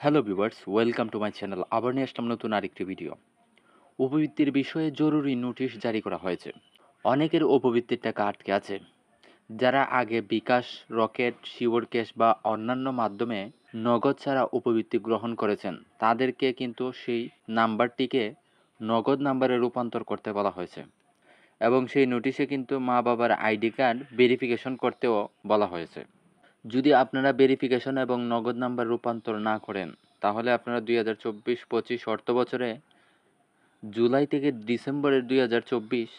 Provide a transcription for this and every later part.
Hello viewers welcome to my channel আবার নিয়ে আসলাম নতুন আরেকটি ভিডিও উপবৃত্তির বিষয়ে জরুরি নোটিশ জারি করা হয়েছে। অনেকের উপবৃত্তির টাকা আটকে আছে। যারা আগে বিকাশ, রকেট শিওর ক্যাশ বা অন্যান্য মাধ্যমে নগদ ছাড়া উপবৃত্তি গ্রহণ করেছেন, তাদেরকে কিন্তু সেই নাম্বারটিকে নগদ নাম্বারে রূপান্তর করতে বলা হয়েছে। এবং সেই নোটিশে কিন্তু মা বাবার আইডি কার্ড ভেরিফিকেশন করতেও বলা হয়েছে। যদি আপনারা ভেরিফিকেশন এবং নগদ নাম্বার রূপান্তর না করেন, তাহলে আপনারা দুই হাজার চব্বিশ পঁচিশ অর্থ বছরে জুলাই থেকে ডিসেম্বরের দুই হাজার চব্বিশ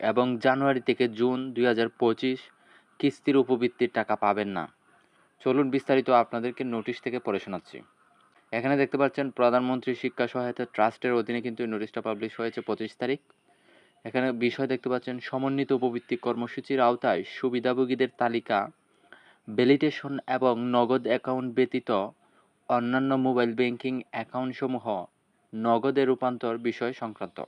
এবং জানুয়ারি থেকে জুন দুই হাজার পঁচিশ কিস্তির উপবৃত্তির টাকা পাবেন না। চলুন বিস্তারিত আপনাদেরকে নোটিশ থেকে পড়ে শোনাচ্ছি। এখানে দেখতে পাচ্ছেন, প্রধানমন্ত্রী শিক্ষা সহায়তা ট্রাস্টের অধীনে কিন্তু এই নোটিশটা পাবলিশ হয়েছে পঁচিশ তারিখ। এখানে বিষয় দেখতে পাচ্ছেন, সমন্বিত উপবৃত্তি কর্মসূচির আওতায় সুবিধাভোগীদের তালিকা ভ্যালিডেশন এবং নগদ অ্যাকাউন্ট ব্যতীত অন্যান্য মোবাইল ব্যাংকিং অ্যাকাউন্টসমূহ নগদে রূপান্তর বিষয় সংক্রান্ত।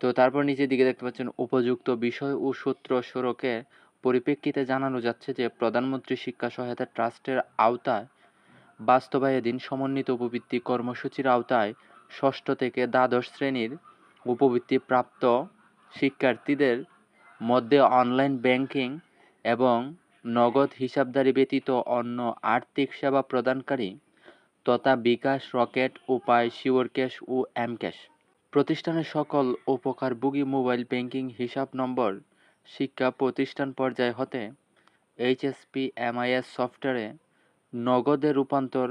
তো তারপর নিচের দিকে দেখতে পাচ্ছেন, উপযুক্ত বিষয় ও সূত্র সড়কের পরিপ্রেক্ষিতে জানানো যাচ্ছে যে প্রধানমন্ত্রী শিক্ষা সহায়তা ট্রাস্টের আওতায় বাস্তবায়নাধীন সমন্বিত উপবৃত্তি কর্মসূচির আওতায় ষষ্ঠ থেকে দ্বাদশ শ্রেণির উপবৃত্তি প্রাপ্ত শিক্ষার্থীদের মধ্যে অনলাইন ব্যাংকিং এবং নগদ হিসাবধারী ব্যতীত অন্য আর্থিক সেবা প্রদানকারী তথা bKash, Rocket, Upay sure cash ও এম ক্যাশ। প্রতিষ্ঠানের সকল উপকারভোগী মোবাইল ব্যাংকিং হিসাব নম্বর, শিক্ষা প্রতিষ্ঠান পর্যায় হতে এইচএসপি, এমআইএস সফটওয়্যারে নগদে রূপান্তর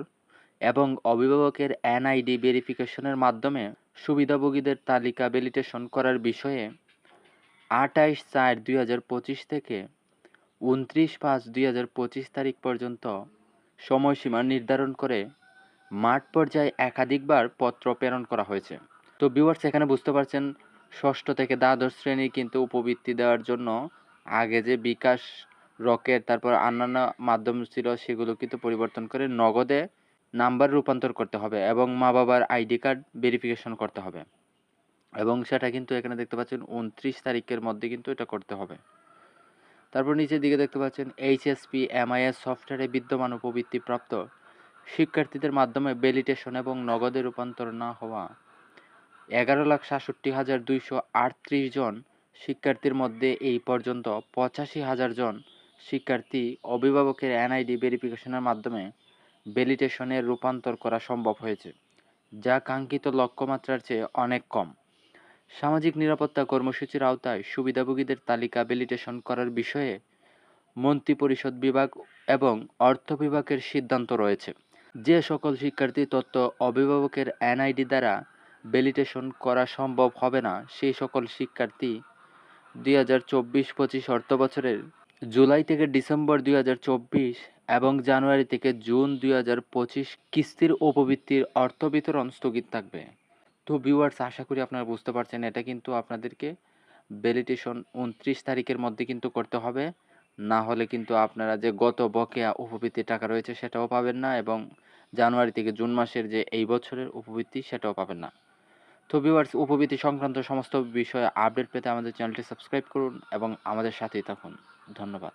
এবং অভিভাবকের এনআইডি ভেরিফিকেশনের মাধ্যমে সুবিধাভোগীদের তালিকা ভ্যালিডেশন করার বিষয়ে আটাইশ চার দুই থেকে উনত্রিশ পাঁচ দুই হাজার পঁচিশ তারিখ পর্যন্ত সময়সীমা নির্ধারণ করে মাঠ পর্যায়ে একাধিকবার পত্র প্রেরণ করা হয়েছে। তো ভিউয়ার্স এখানে বুঝতে পারছেন, ষষ্ঠ থেকে দ্বাদশ শ্রেণি কিন্তু উপবৃত্তি দেওয়ার জন্য আগে যে বিকাশ রকেট, তারপর অন্যান্য মাধ্যম ছিল, সেগুলো কিন্তু পরিবর্তন করে নগদে নাম্বার রূপান্তর করতে হবে এবং মা বাবার আইডি কার্ড ভেরিফিকেশন করতে হবে। এবং সেটা কিন্তু এখানে দেখতে পাচ্ছেন, উনত্রিশ তারিখের মধ্যে কিন্তু এটা করতে হবে। তারপর নিচের দিকে দেখতে পাচ্ছেন এইচএসপি এমআইএস সফটওয়্যারে বিদ্যমান উপবৃত্তি প্রাপ্ত শিক্ষার্থীদের মাধ্যমে ভ্যালিডেশন এবং নগদে রূপান্তর না হওয়া। এগারো লাখ সাতষট্টি হাজার দুইশো আটত্রিশ জন শিক্ষার্থীর মধ্যে এই পর্যন্ত পঁচাশি হাজার জন শিক্ষার্থী অভিভাবকের এনআইডি ভেরিফিকেশনের মাধ্যমে ভ্যালিডেশনে রূপান্তর করা সম্ভব হয়েছে, যা কাঙ্ক্ষিত লক্ষ্যমাত্রার চেয়ে অনেক কম। সামাজিক নিরাপত্তা কর্মসূচির আওতায় সুবিধাভোগীদের তালিকা ভ্যালিডেশন করার বিষয়ে মন্ত্রিপরিষদ বিভাগ এবং অর্থ বিভাগের সিদ্ধান্ত রয়েছে। যে সকল শিক্ষার্থী তথ্য অভিভাবকের এনআইডি দ্বারা ভ্যালিডেশন করা সম্ভব হবে না, সেই সকল শিক্ষার্থী দুই হাজার চব্বিশ পঁচিশ অর্থ বছরের জুলাই থেকে ডিসেম্বর দুই হাজার চব্বিশ এবং জানুয়ারি থেকে জুন দুই হাজার পঁচিশ কিস্তির উপবৃত্তির অর্থ বিতরণ স্থগিত থাকবে। তো ভিউয়ার্স আশা করি আপনারা বুঝতে পারছেন, এটা কিন্তু আপনাদেরকে ভ্যালিডেশন উনত্রিশ তারিখের মধ্যে কিন্তু করতে হবে। না হলে কিন্তু আপনারা যে গত বকেয়া উপবৃত্তির টাকা রয়েছে সেটাও পাবেন না এবং জানুয়ারি থেকে জুন মাসের যে এই বছরের উপবৃত্তি সেটাও পাবেন না। তো ভিউয়ার্স উপবৃত্তি সংক্রান্ত সমস্ত বিষয়ে আপডেট পেতে আমাদের চ্যানেলটি সাবস্ক্রাইব করুন এবং আমাদের সাথেই থাকুন। ধন্যবাদ।